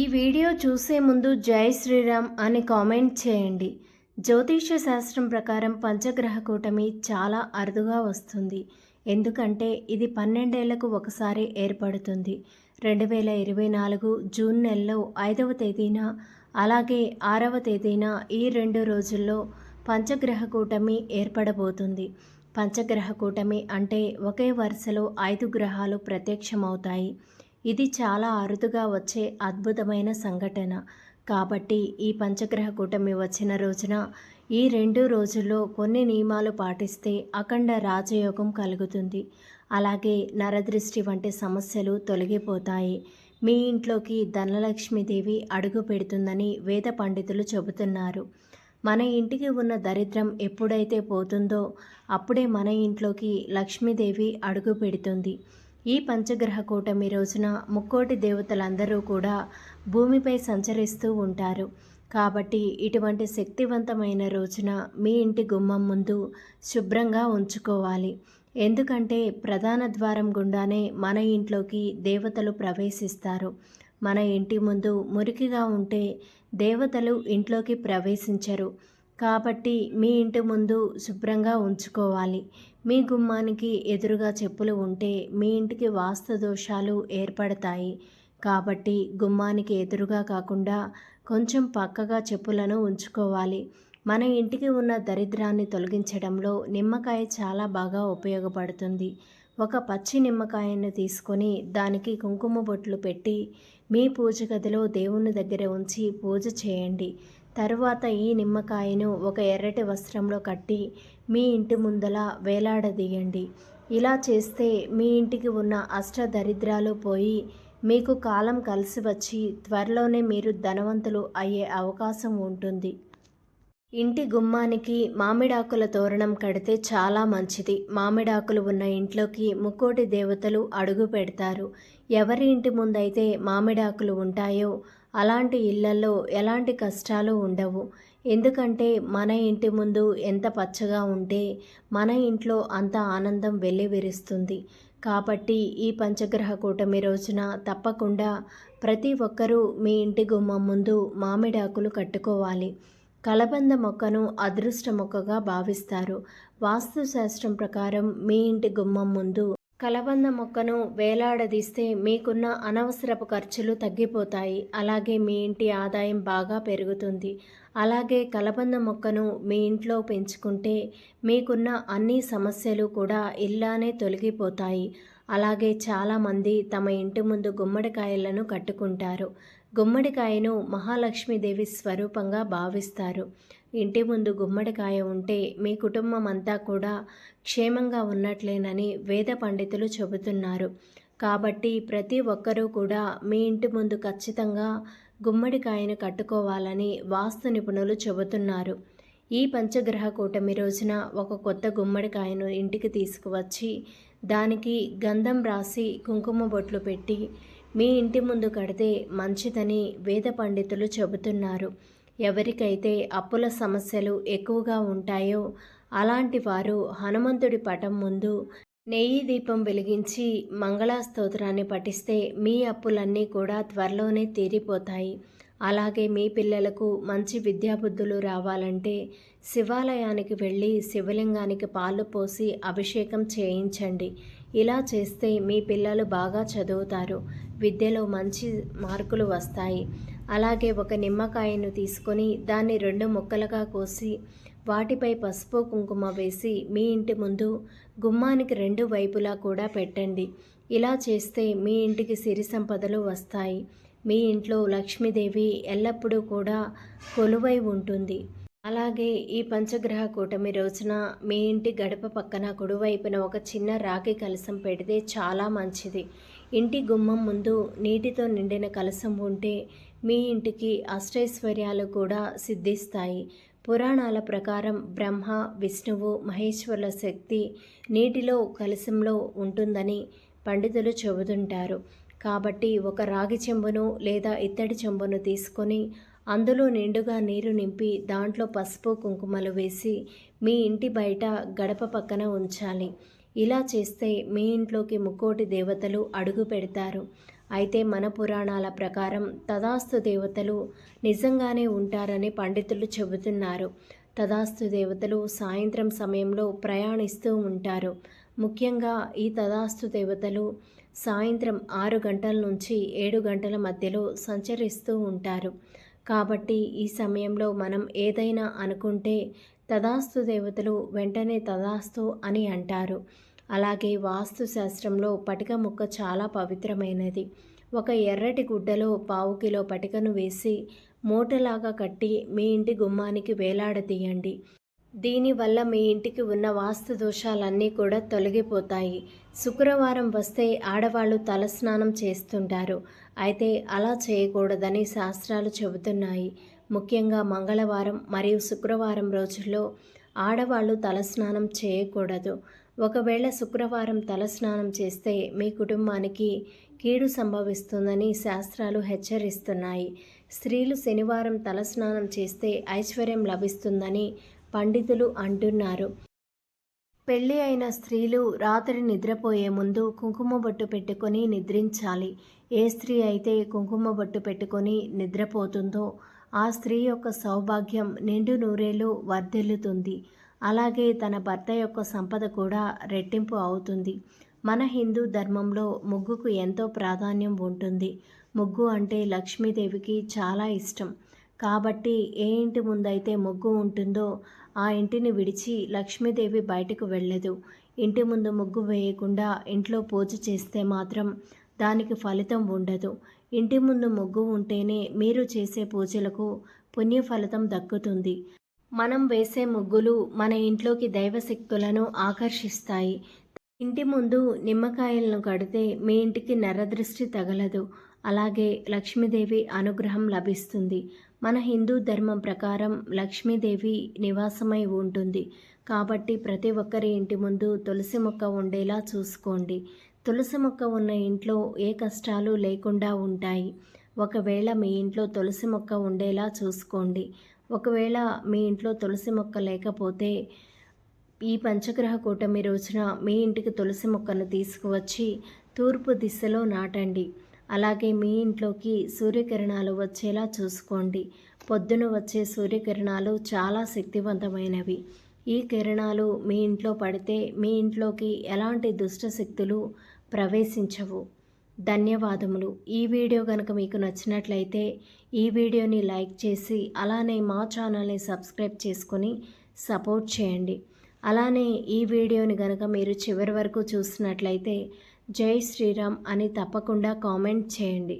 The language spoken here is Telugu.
ఈ వీడియో చూసే ముందు జై శ్రీరామ్ అని కామెంట్ చేయండి. జ్యోతిష్య శాస్త్రం ప్రకారం పంచగ్రహ కూటమి చాలా అరుదుగా వస్తుంది. ఎందుకంటే ఇది పన్నెండేళ్ళకు ఒకసారి ఏర్పడుతుంది. రెండు వేల ఇరవై నాలుగు జూన్ నెలలో ఐదవ తేదీన అలాగే ఆరవ తేదీన ఈ రెండు రోజుల్లో పంచగ్రహ కూటమి ఏర్పడబోతుంది. పంచగ్రహ కూటమి అంటే ఒకే వరుసలో ఐదు గ్రహాలు ప్రత్యక్షమవుతాయి. ఇది చాలా అరుదుగా వచ్చే అద్భుతమైన సంఘటన. కాబట్టి ఈ పంచగ్రహ కూటమి వచ్చిన రోజున ఈ రెండు రోజుల్లో కొన్ని నియమాలు పాటిస్తే అఖండ రాజయోగం కలుగుతుంది. అలాగే నరదృష్టి వంటి సమస్యలు తొలగిపోతాయి. మీ ఇంట్లోకి ధనలక్ష్మీదేవి అడుగు పెడుతుందని వేద పండితులు చెబుతున్నారు. మన ఇంటికి ఉన్న దరిద్రం ఎప్పుడైతే పోతుందో అప్పుడే మన ఇంట్లోకి లక్ష్మీదేవి అడుగు పెడుతుంది. ఈ పంచగ్రహ కూటమి రోజున ముక్కోటి దేవతలందరూ కూడా భూమిపై సంచరిస్తూ ఉంటారు. కాబట్టి ఇటువంటి శక్తివంతమైన రోజున మీ ఇంటి గుమ్మం ముందు శుభ్రంగా ఉంచుకోవాలి. ఎందుకంటే ప్రధాన ద్వారం గుండానే మన ఇంట్లోకి దేవతలు ప్రవేశిస్తారు. మన ఇంటి ముందు మురికిగా ఉంటే దేవతలు ఇంట్లోకి ప్రవేశించరు. కాబట్టి మీ ఇంటి ముందు శుభ్రంగా ఉంచుకోవాలి. మీ గుమ్మానికి ఎదురుగా చెప్పులు ఉంటే మీ ఇంటికి వాస్తు దోషాలు ఏర్పడతాయి. కాబట్టి గుమ్మానికి ఎదురుగా కాకుండా కొంచెం పక్కగా చెప్పులను ఉంచుకోవాలి. మన ఇంటికి ఉన్న దరిద్రాన్ని తొలగించడంలో నిమ్మకాయ చాలా బాగా ఉపయోగపడుతుంది. ఒక పచ్చి నిమ్మకాయను తీసుకొని దానికి కుంకుమ బొట్లు పెట్టి మీ పూజ గదిలో దేవుని దగ్గర ఉంచి పూజ చేయండి. తరువాత ఈ నిమ్మకాయను ఒక ఎర్రటి వస్త్రంలో కట్టి మీ ఇంటి ముందల వేలాడదీయండి. ఇలా చేస్తే మీ ఇంటికి ఉన్న అష్ట దరిద్రాలు పోయి మీకు కాలం కలిసి వచ్చి త్వరలోనే మీరు ధనవంతులు అయ్యే అవకాశం ఉంటుంది. ఇంటి గుమ్మానికి మామిడాకుల తోరణం కడితే చాలా మంచిది. మామిడాకులు ఉన్న ఇంట్లోకి ముక్కోటి దేవతలు అడుగు పెడతారు. ఎవరి ఇంటి ముందైతే మామిడాకులు ఉంటాయో అలాంటి ఇళ్ళలో ఎలాంటి కష్టాలు ఉండవు. ఎందుకంటే మన ఇంటి ముందు ఎంత పచ్చగా ఉంటే మన ఇంట్లో అంత ఆనందం వెల్లివిరుస్తుంది. కాబట్టి ఈ పంచగ్రహ కూటమి రోజున తప్పకుండా ప్రతి ఒక్కరూ మీ ఇంటి గుమ్మం ముందు మామిడాకులు కట్టుకోవాలి. కలబంద మొక్కను అదృష్ట మొక్కగా భావిస్తారు. వాస్తుశాస్త్రం ప్రకారం మీ ఇంటి గుమ్మం ముందు కలబంద మొక్కను వేలాడదీస్తే మీకున్న అనవసరపు ఖర్చులు తగ్గిపోతాయి. అలాగే మీ ఇంటి ఆదాయం బాగా పెరుగుతుంది. అలాగే కలబంద మొక్కను మీ ఇంట్లో పెంచుకుంటే మీకున్న అన్ని సమస్యలు కూడా ఇల్లానే తొలగిపోతాయి. అలాగే చాలామంది తమ ఇంటి ముందు గుమ్మడికాయలను కట్టుకుంటారు. గుమ్మడికాయను మహాలక్ష్మీదేవి స్వరూపంగా భావిస్తారు. ఇంటి ముందు గుమ్మడికాయ ఉంటే మీ కుటుంబం అంతా కూడా క్షేమంగా ఉన్నట్లేనని వేద పండితులు చెబుతున్నారు. కాబట్టి ప్రతి ఒక్కరూ కూడా మీ ఇంటి ముందు ఖచ్చితంగా గుమ్మడికాయను కట్టుకోవాలని వాస్తు నిపుణులు చెబుతున్నారు. ఈ పంచగ్రహ కూటమి రోజున ఒక కొత్త గుమ్మడికాయను ఇంటికి తీసుకువచ్చి దానికి గంధం రాసి కుంకుమ బొట్లు పెట్టి మీ ఇంటి ముందు కడితే మంచిదని వేద పండితులు చెబుతున్నారు. ఎవరికైతే అప్పుల సమస్యలు ఎక్కువగా ఉంటాయో అలాంటి వారు హనుమంతుడి పటం ముందు నెయ్యి దీపం వెలిగించి మంగళాస్తోత్రాన్ని పఠిస్తే మీ అప్పులన్నీ కూడా త్వరలోనే తీరిపోతాయి. అలాగే మీ పిల్లలకు మంచి విద్యాబుద్ధులు రావాలంటే శివాలయానికి వెళ్ళి శివలింగానికి పాలు పోసి అభిషేకం చేయించండి. ఇలా చేస్తే మీ పిల్లలు బాగా చదువుతారు. విద్యలో మంచి మార్కులు వస్తాయి. అలాగే ఒక నిమ్మకాయను తీసుకొని దాన్ని రెండు ముక్కలుగా కోసి వాటిపై పసుపు కుంకుమ వేసి మీ ఇంటి ముందు గుమ్మానికి రెండు వైపులా కూడా పెట్టండి. ఇలా చేస్తే మీ ఇంటికి సిరి సంపదలు వస్తాయి. మీ ఇంట్లో లక్ష్మీదేవి ఎల్లప్పుడూ కూడా కొలువై ఉంటుంది. అలాగే ఈ పంచగ్రహ కూటమి రోజున మీ ఇంటి గడప పక్కన కుడివైపున ఒక చిన్న రాగి కలసం పెడితే చాలా మంచిది. ఇంటి గుమ్మం ముందు నీటితో నిండిన కలసం ఉంటే మీ ఇంటికి అష్టైశ్వర్యాలు కూడా సిద్ధిస్తాయి. పురాణాల ప్రకారం బ్రహ్మ విష్ణువు మహేశ్వరుల శక్తి నీటిలో కలశంలో ఉంటుందని పండితులు చెబుతుంటారు. కాబట్టి ఒక రాగి చెంబును లేదా ఇత్తడి చెంబును తీసుకొని అందులో నిండుగా నీరు నింపి దాంట్లో పసుపు కుంకుమలు వేసి మీ ఇంటి బయట గడప పక్కన ఉంచాలి. ఇలా చేస్తే మీ ఇంట్లోకి ముక్కోటి దేవతలు అడుగు పెడతారు. అయితే మన పురాణాల ప్రకారం తదాస్తు దేవతలు నిజంగానే ఉంటారని పండితులు చెబుతున్నారు. తదాస్తు దేవతలు సాయంత్రం సమయంలో ప్రయాణిస్తూ ఉంటారు. ముఖ్యంగా ఈ తదాస్తు దేవతలు సాయంత్రం ఆరు గంటల నుంచి ఏడు గంటల మధ్యలో సంచరిస్తూ ఉంటారు. కాబట్టి ఈ సమయంలో మనం ఏదైనా అనుకుంటే తదాస్తు దేవతలు వెంటనే తదాస్తు అని అంటారు. అలాగే వాస్తుశాస్త్రంలో పటిక ముక్క చాలా పవిత్రమైనది. ఒక ఎర్రటి గుడ్డలో పావు కిలో పటికను వేసి మూటలాగా కట్టి మీ ఇంటి గుమ్మానికి వేలాడదీయండి దీనివల్ల మీ ఇంటికి ఉన్న వాస్తు దోషాలన్నీ కూడా తొలగిపోతాయి. శుక్రవారం వస్తే ఆడవాళ్ళు తలస్నానం చేస్తుంటారు. అయితే అలా చేయకూడదని శాస్త్రాలు చెబుతున్నాయి. ముఖ్యంగా మంగళవారం మరియు శుక్రవారం రోజుల్లో ఆడవాళ్ళు తలస్నానం చేయకూడదు. ఒకవేళ శుక్రవారం తలస్నానం చేస్తే మీ కుటుంబానికి కీడు సంభవిస్తుందని శాస్త్రాలు హెచ్చరిస్తున్నాయి. స్త్రీలు శనివారం తలస్నానం చేస్తే ఐశ్వర్యం లభిస్తుందని పండితులు అంటున్నారు. పెళ్ళి అయిన స్త్రీలు రాత్రి నిద్రపోయే ముందు కుంకుమ బొట్టు పెట్టుకొని నిద్రించాలి. ఏ స్త్రీ అయితే కుంకుమ బొట్టు పెట్టుకొని నిద్రపోతుందో ఆ స్త్రీ యొక్క సౌభాగ్యం నిండు నూరేలు వర్ధిల్లుతుంది. అలాగే తన భర్త యొక్క సంపద కూడా రెట్టింపు అవుతుంది. మన హిందూ ధర్మంలో ముగ్గుకు ఎంతో ప్రాధాన్యం ఉంటుంది. ముగ్గు అంటే లక్ష్మీదేవికి చాలా ఇష్టం. కాబట్టి ఏ ఇంటి ముందైతే ముగ్గు ఉంటుందో ఆ ఇంటిని విడిచి లక్ష్మీదేవి బయటకు వెళ్ళదు. ఇంటి ముందు ముగ్గు వేయకుండా ఇంట్లో పూజ చేస్తే మాత్రం దానికి ఫలితం ఉండదు. ఇంటి ముందు ముగ్గు ఉంటేనే మీరు చేసే పూజలకు పుణ్య ఫలితం దక్కుతుంది. మనం వేసే ముగ్గులు మన ఇంట్లోకి దైవశక్తులను ఆకర్షిస్తాయి. ఇంటి ముందు నిమ్మకాయలను కడితే మీ ఇంటికి నరదృష్టి తగలదు. అలాగే లక్ష్మీదేవి అనుగ్రహం లభిస్తుంది. మన హిందూ ధర్మం ప్రకారం లక్ష్మీదేవి నివాసమై ఉంటుంది. కాబట్టి ప్రతి ఒక్కరి ఇంటి ముందు తులసి మొక్క ఉండేలా చూసుకోండి. తులసి మొక్క ఉన్న ఇంట్లో ఏ కష్టాలు లేకుండా ఉంటాయి. ఒకవేళ మీ ఇంట్లో తులసి మొక్క ఉండేలా చూసుకోండి. ఒకవేళ మీ ఇంట్లో తులసి మొక్క లేకపోతే ఈ పంచగ్రహ కూటమి రోజున మీ ఇంటికి తులసి మొక్కను తీసుకువచ్చి తూర్పు దిశలో నాటండి. అలాగే మీ ఇంట్లోకి సూర్యకిరణాలు వచ్చేలా చూసుకోండి. పొద్దున వచ్చే సూర్యకిరణాలు చాలా శక్తివంతమైనవి. ఈ కిరణాలు మీ ఇంట్లో పడితే మీ ఇంట్లోకి ఎలాంటి దుష్ట శక్తులు ప్రవేశించవు. ధన్యవాదములు. ఈ వీడియో కనుక మీకు నచ్చినట్లయితే ఈ వీడియోని లైక్ చేసి అలానే మా ఛానల్ని సబ్స్క్రైబ్ చేసుకొని సపోర్ట్ చేయండి. అలానే ఈ వీడియోని కనుక మీరు చివరి వరకు చూసినట్లయితే జై శ్రీరామ్ అని తప్పకుండా కామెంట్ చేయండి.